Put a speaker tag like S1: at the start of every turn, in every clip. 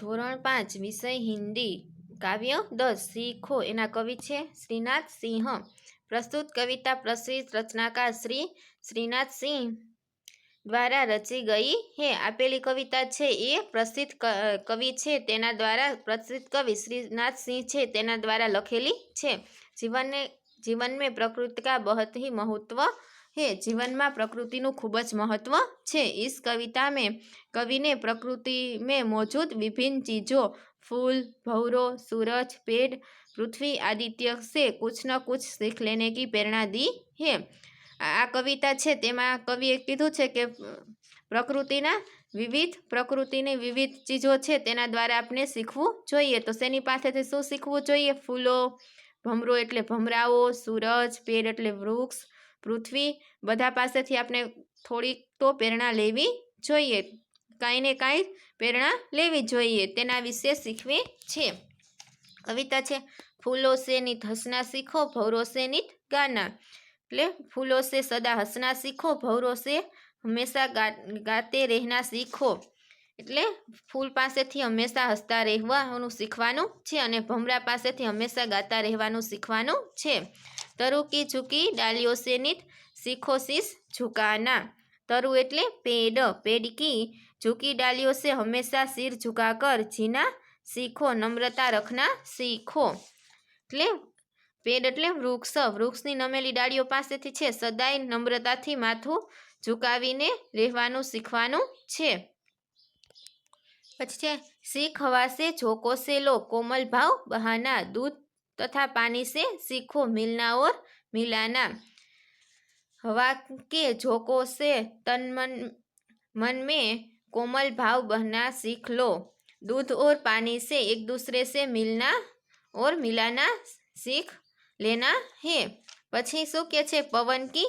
S1: ધોરણ પાંચ, વિષય હિન્દી, કાવ્ય દસ, શીખો. એના કવિ છે શ્રીનાથ સિંહ. પ્રસ્તુત કવિતા પ્રસિદ્ધ રચનાકાર શ્રી શ્રીનાથ સિંહ દ્વારા રચી ગઈ હે. આપેલી કવિતા છે એ પ્રસિદ્ધ કવિ છે. તેના દ્વારા પ્રસિદ્ધ કવિ શ્રીનાથ સિંહ છે. તેના દ્વારા લખેલી છે. જીવનને જીવન મેં પ્રકૃતિ કા બહુ ही મહત્વ है જીવનમાં પ્રકૃતિનું ખૂબ જ મહત્વ છે इस कविता में कवि ने प्रकृति में मौजूद विभिन्न चीज़ों फूल भौरों सूरज पेड़ पृथ्वी आदित्य से कुछ न कुछ सीख लेने की प्रेरणा दी है આ કવિતા છે તેમાં કવિએ કીધું છે કે પ્રકૃતિના વિવિધ પ્રકૃતિની વિવિધ ચીજો છે તેના દ્વારા આપણે શીખવું જોઈએ તો શેની પાસેથી શું શીખવું જોઈએ ફૂલો ભમરો એટલે ભમરાઓ સૂરજ પેડ એટલે વૃક્ષ પૃથ્વી બધા પાસેથી આપણે થોડીક તો પ્રેરણા લેવી જોઈએ. કાંઈ ને કાંઈ પ્રેરણા લેવી જોઈએ. તેના વિશે શીખવે છે. કવિતા છે, ફૂલો નિત હસના શીખો, ભવરો નિત ગાના. એટલે ફૂલો સે સદા હસના શીખો, ભવરો સે હંમેશા ગાતે રહેના શીખો. એટલે ફૂલ પાસેથી હંમેશા હસતા રહેવાનું શીખવાનું છે અને ભમરા પાસેથી હંમેશા ગાતા રહેવાનું શીખવાનું છે. તરુકી ઝૂકી ડાલિયોસેનિત સિખોસિસ ઝુકાના. તરુ એટલે પેડ પેડકી ઝૂકી ડાલિયોસે હંમેશા શિર ઝુકા કર જીના શીખો, નમ્રતા રખના શીખો. એટલે પેડ એટલે વૃક્ષ, વૃક્ષની નમેલી ડાળીઓ પાસેથી છે, સદાય નમ્રતાથી માથું ઝુકાવીને રહેવાનું શીખવાનું છે. પછી છે, શીખ હવાસે જોકોસેલો કોમલ ભાવ બહાના, દૂધ भाव बहाना दूध तथा पानी से सीखो मिलना और मिलाना हवा के झोंकों से तन मन मन में कोमल भाव बहना सीख लो दूध और पानी से एक दूसरे से मिलना और मिलाना सीख લેના હે પછી શું કે છે પવન કી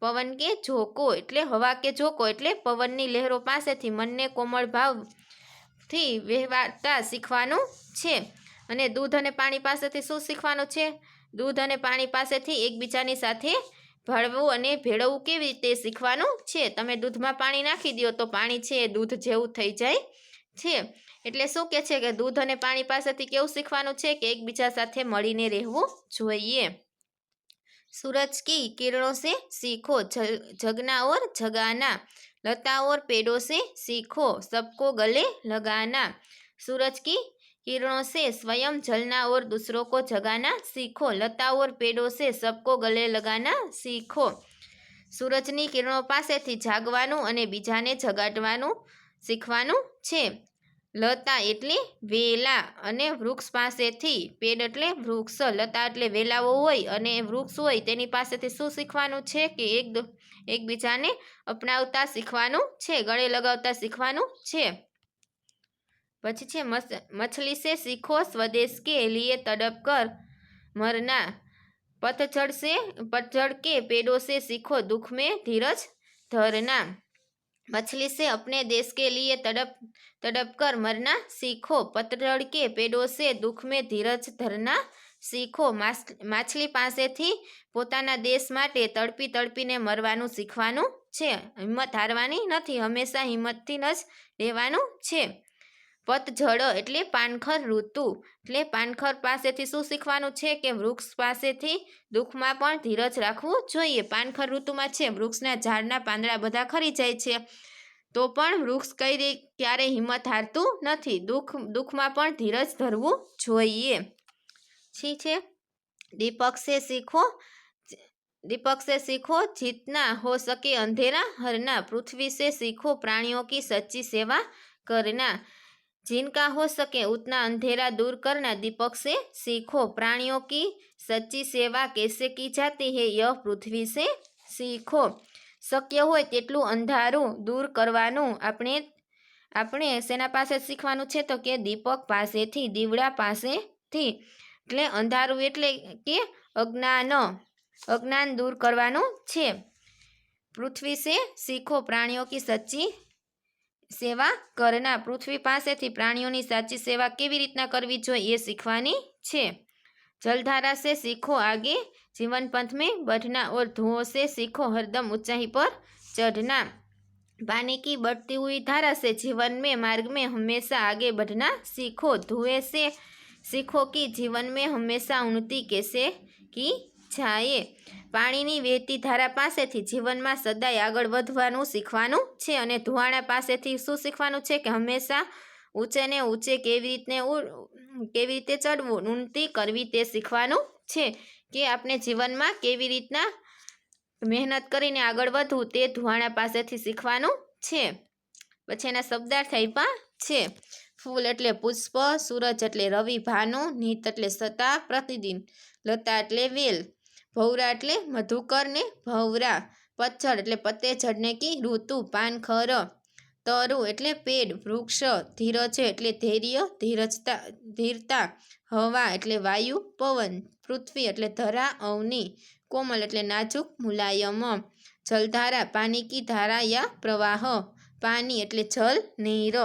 S1: પવન કે ઝોકો એટલે હવા કે ઝોકો એટલે પવનની લહેરો પાસેથી મનને કોમળ ભાવથી વહેવાતા શીખવાનું છે અને દૂધ અને પાણી પાસેથી શું શીખવાનું છે? દૂધ અને પાણી પાસેથી એકબીજાની સાથે ભળવું અને ભેળવવું કેવી રીતે શીખવાનું છે? તમે દૂધમાં પાણી નાખી દો તો પાણી છે એ દૂધ જેવું થઈ જાય છે. એટલે શું કહે છે કે દૂધ અને પાણી પાસેથી કેવું શીખવાનું છે કે એકબીજા સાથે મળીને રહેવું જોઈએ? સૂરજ કી કિરણો સે શીખો જગના ઓર જગાના. લતા ઓર પેડો સે શીખો, સબકો ગલે લગાના. સૂરજ કી किरणों से स्वयं जलना और दूसरों को जगाना सीखो लता और पेड़ों से सबको गले लगाना सीखो સૂરજની કિરણો પાસેથી જાગવાનું અને બીજાને જગાડવાનું શીખવાનું છે લતા એટલે વેલા અને વૃક્ષ પાસેથી પેડ એટલે વૃક્ષ લતા એટલે વેલાઓ હોય અને વૃક્ષ હોય તેની પાસેથી શું શીખવાનું છે કે એક દ- એકબીજાને અપનાવતા શીખવાનું છે ગળે લગાવતા શીખવાનું છે પછી છે મસ મછલી સે શીખો સ્વદેશ કે લીએ તડપ કર મરના पतझड़ से पतझड़ के पेड़ों से सीखो दुख में धीरज धरना मछली से अपने देश के लिए तड़प तड़प कर मरना सीखो पतझड़ के पेड़ों से दुख में धीरज ધરના શીખો માસ- માછલી પાસેથી પોતાના દેશ માટે તડપી તડપીને મરવાનું શીખવાનું છે હિંમત હારવાની નથી હંમેશા હિંમતથી જ રહેવાનું છે પતઝડ એટલે પાનખર ઋતુ એટલે પાનખર પાસેથી શું શીખવાનું છે કે વૃક્ષ પાસેથી દુઃખમાં પણ ધીરજ રાખવું જોઈએ પાનખર ઋતુમાં છે વૃક્ષના ઝાડના પાંદડા બધા ખરી જાય છે તો પણ વૃક્ષ કઈ રી ક્યારેય હિંમત હારતું નથી દુઃખ દુઃખમાં પણ ધીરજ ધરવું જોઈએ ઠીક છે दीपक से सीखो दीपक से सीखो जितना हो सके अंधेरा हरना पृथ्वी से सीखो प्राणियों की सच्ची सेवा करना जिनका हो सके उतना अंधेरा दूर करना दीपक से सीखो प्राणियों की सच्ची सेवा कैसे की जाती है यह પૃથ્વી से શીખો શક્ય હોય તેટલું અંધારું દૂર કરવાનું આપણે આપણે શેના પાસે શીખવાનું છે તો કે દીપક પાસેથી દીવડા પાસેથી એટલે અંધારું એટલે કે અજ્ઞાન અજ્ઞાન દૂર કરવાનું છે પૃથ્વી સે શીખો પ્રાણીઓ કી સચ્ચી સેવા કરના પૃથ્વી પાસેથી પ્રાણીઓની સાચી સેવા કેવી રીતના કરવી જોઈએ એ શીખવાની છે जलधारा से सीखो आगे जीवन पंथ में बढ़ना और धुओं से सीखो हरदम ऊंचाई पर चढ़ना पानी की बढ़ती हुई धारा से जीवन में मार्ग में हमेशा आगे बढ़ना सीखो धुएं से सीखो कि जीवन में हमेशा उन्नति कैसे की જાય પાણીની વહેતી ધારા પાસેથી જીવનમાં સદાય આગળ વધવાનું શીખવાનું છે અને ધુવાણા પાસેથી શું શીખવાનું છે કે હંમેશા ઊંચે ને ઊંચે કેવી રીતને કેવી રીતે ચડવું ઉન્નતિ કરવી તે શીખવાનું છે કે આપણે જીવનમાં કેવી રીતના મહેનત કરીને આગળ વધવું તે ધુવાણા પાસેથી શીખવાનું છે. પછી એના શબ્દાર્થ આપ્યા છે. ફૂલ એટલે પુષ્પ, સૂરજ એટલે રવિ, ભાનુ, નીત એટલે સતા પ્રતિદિન, લતા એટલે વેલ. ભૌરા એટલે મધુકર ને ભવરા. પચ્છડ એટલે પતેછડને કી, ઋતુ પાનખર તરુ એટલે પેડ, વૃક્ષ, ધીરજ એટલે ધૈર્ય, ધીરજતા, ધીરતા, હવા એટલે વાયુ, પવન, પૃથ્વી એટલે ધરા, અવની, કોમલ એટલે નાજુક, મુલાયમ, જલધારા પાણી કી ધારા યા પ્રવાહ પાણી એટલે જલ, નીર.